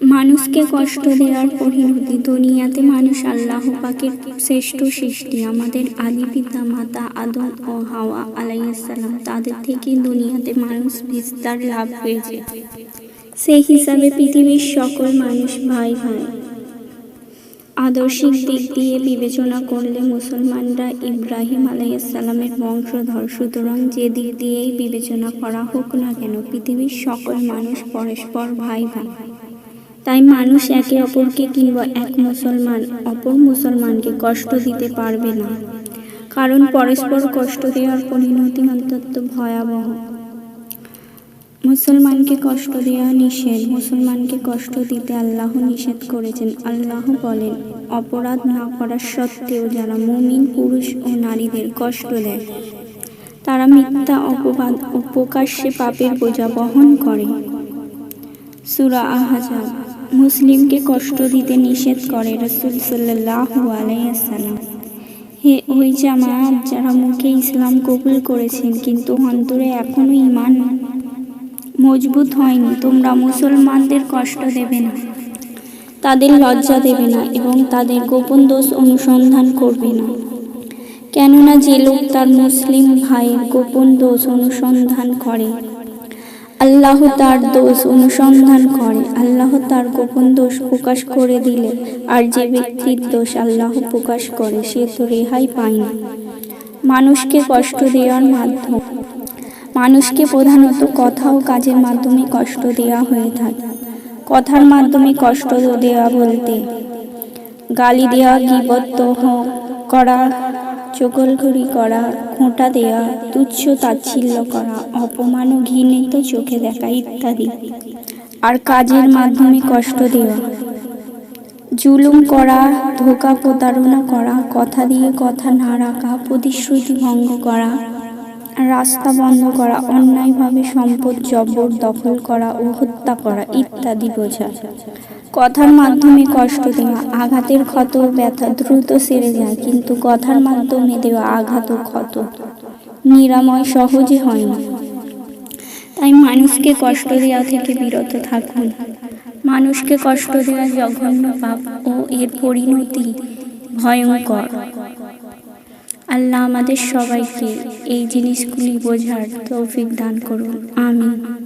মানুষকে কষ্ট দেওয়ার পরিণতি দুনিয়াতে মানুষ আল্লাহ পাকের শ্রেষ্ঠ সৃষ্টি। আমাদের আদি পিতা মাতা আদম ও হাওয়া আলাইসাল্লাম তাদের থেকে দুনিয়াতে মানুষ বিস্তার লাভ হয়েছে সেই হিসাবে পৃথিবীর সকল মানুষ ভাই ভাই। আদর্শিক দিক দিয়ে বিবেচনা করলে মুসলমানরা ইব্রাহিম আলাইসাল্লামের বংশধর। সুতরাং যে দিক দিয়েই বিবেচনা করা হোক না কেন, পৃথিবীর সকল মানুষ পরস্পর ভাই ভাই। তাই মানুষ একে অপরকে কিংবা এক মুসলমান অপর মুসলমানকে কষ্ট দিতে পারবে না। কারণ পরস্পর কষ্ট দেওয়ার পরিণতি অত্যন্ত ভয়াবহ। মুসলমানকে কষ্ট দেওয়া নিষেধ, মুসলমানকে কষ্ট দিতে আল্লাহ নিষেধ করেছেন। আল্লাহ বলেন, অপরাধ না করার সত্ত্বেও যারা মুমিন, পুরুষ ও নারীদের কষ্ট দেয়, তারা মিথ্যা অপবাদ ও প্রকাশ্যে পাপের বোঝা বহন করে। সুরা আহাজাব মুসলিমকে কষ্ট দিতে নিষেধ করে রসুল সাল্লাহ হে ওই জামাত যারা মুখে ইসলাম কবুল করেছেন কিন্তু অন্তরে এখনও ইমান মজবুত হয়নি, তোমরা মুসলমানদের কষ্ট দেবে না, তাদের লজ্জা দেবে না এবং তাদের গোপন দোষ অনুসন্ধান করবে না। কেননা যে লোক তার মুসলিম ভাইয়ের গোপন দোষ অনুসন্ধান করে আল্লাহ তার দোষ অনুসন্ধান করে। আল্লাহ তার গোপন দোষ প্রকাশ করে দিলে, আর যে ব্যক্তির দোষ আল্লাহ প্রকাশ করে, সে তো রেহাই পায় না। মানুষকে কষ্ট দেওয়ার মাধ্যম। মানুষকে প্রধানত কথা ও কাজের মাধ্যমে কষ্ট দেওয়া হয়ে থাকে। কথার মাধ্যমে কষ্ট দেওয়া বলতে, গালি দেওয়া গিবত্ত করা চকলঘড়ি করা, খোঁটা দেয়া, তুচ্ছ তাচ্ছিল্য করা অপমান ও ঘৃণিত চোখে দেখা ইত্যাদি। আর কাজের মাধ্যমে কষ্ট দেওয়া। জুলুম করা, ধোকা প্রতারণা করা, কথা দিয়ে কথা না রাখা, প্রতিশ্রুতি ভঙ্গ করা রাস্তা বন্ধ করা, অন্যায়ভাবে সম্পদ জবর দখল করা ও হত্যা করা ইত্যাদি বোঝা। কথার মাধ্যমে কষ্ট দেওয়া, আঘাতের ক্ষত ব্যথা দ্রুত সেরে যায় কিন্তু কথার মাধ্যমে দেওয়া আঘাত ও ক্ষত নিরাময় সহজে হয় না। তাই মানুষকে কষ্ট দেওয়া থেকে বিরত থাকুন। মানুষকে কষ্ট দেওয়া জঘন্য পাপ ও এর পরিণতি ভয়ঙ্কর। আল্লাহ আমাদের সবাইকে এই জিনিসগুলি বোঝার তৌফিক দান করুন। আমিন।